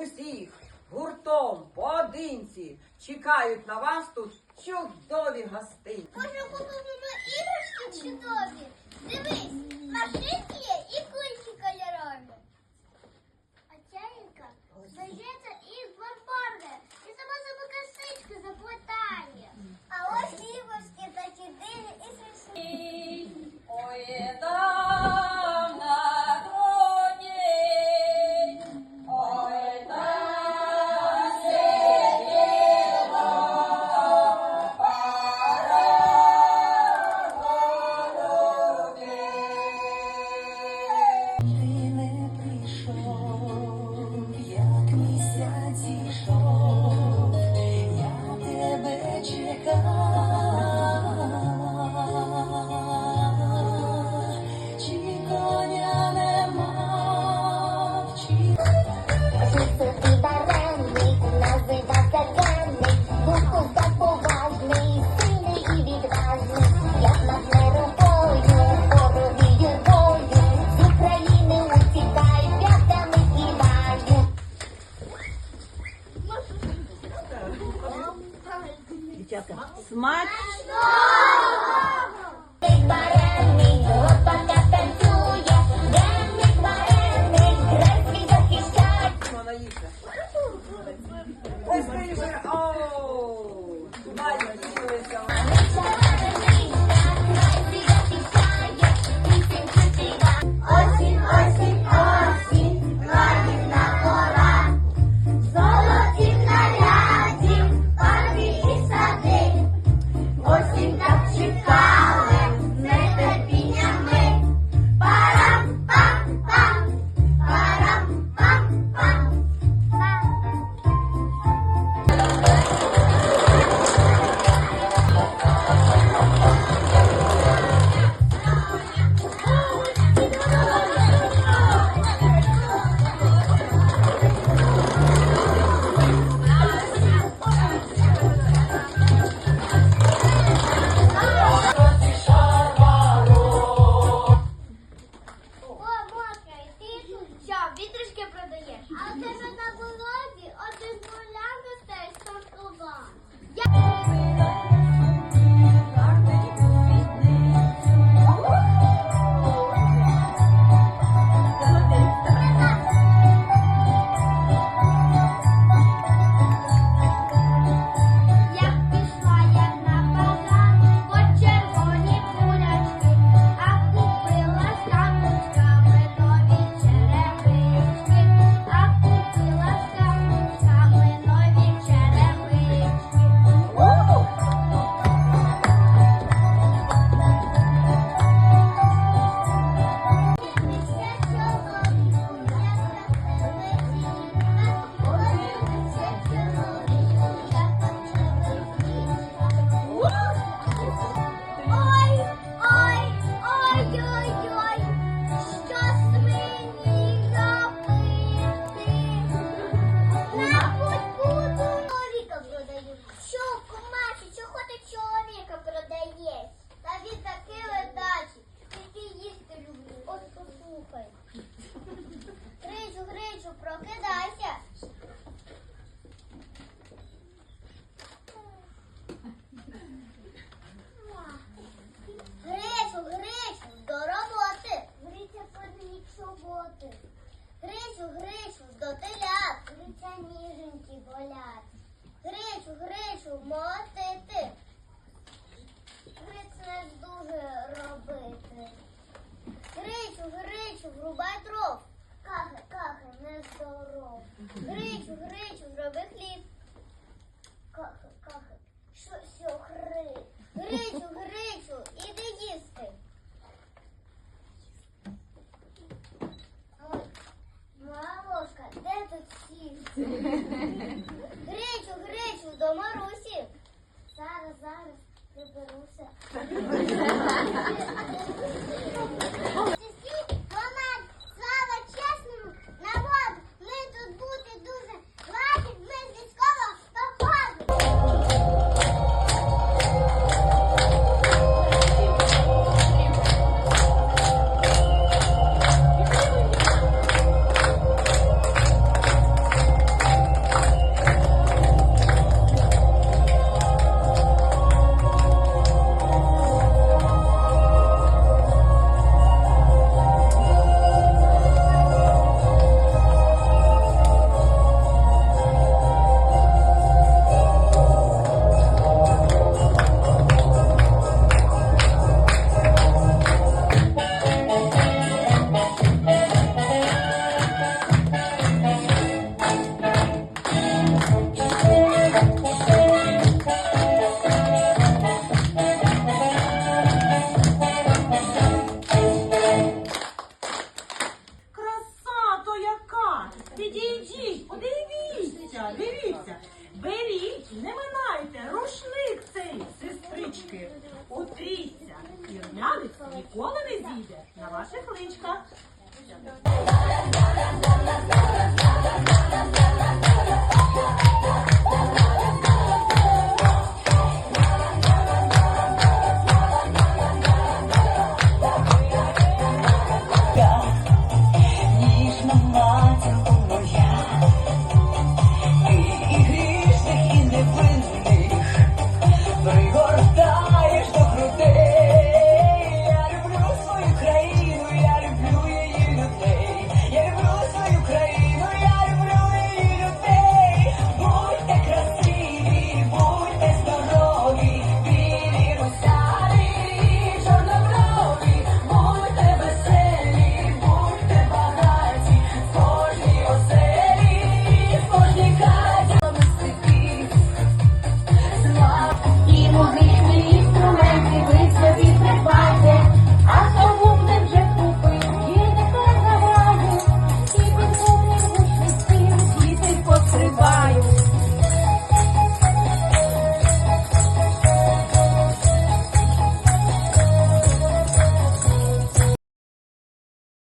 усіх гуртом поодинці чекають на вас тут чудові гости. Може, купимо іграшки чудові? Дивись, наш smart картоплю, гречу, гречу, зроби хліб. Кахи, кахи, що все, гри. Гречу, гречу, іди їсти. Моя ложка, де тут сісти? Гречу, гречу, до Марусі. Зараз, зараз приберуся. ніколи не зійде на ваших личках. Thank.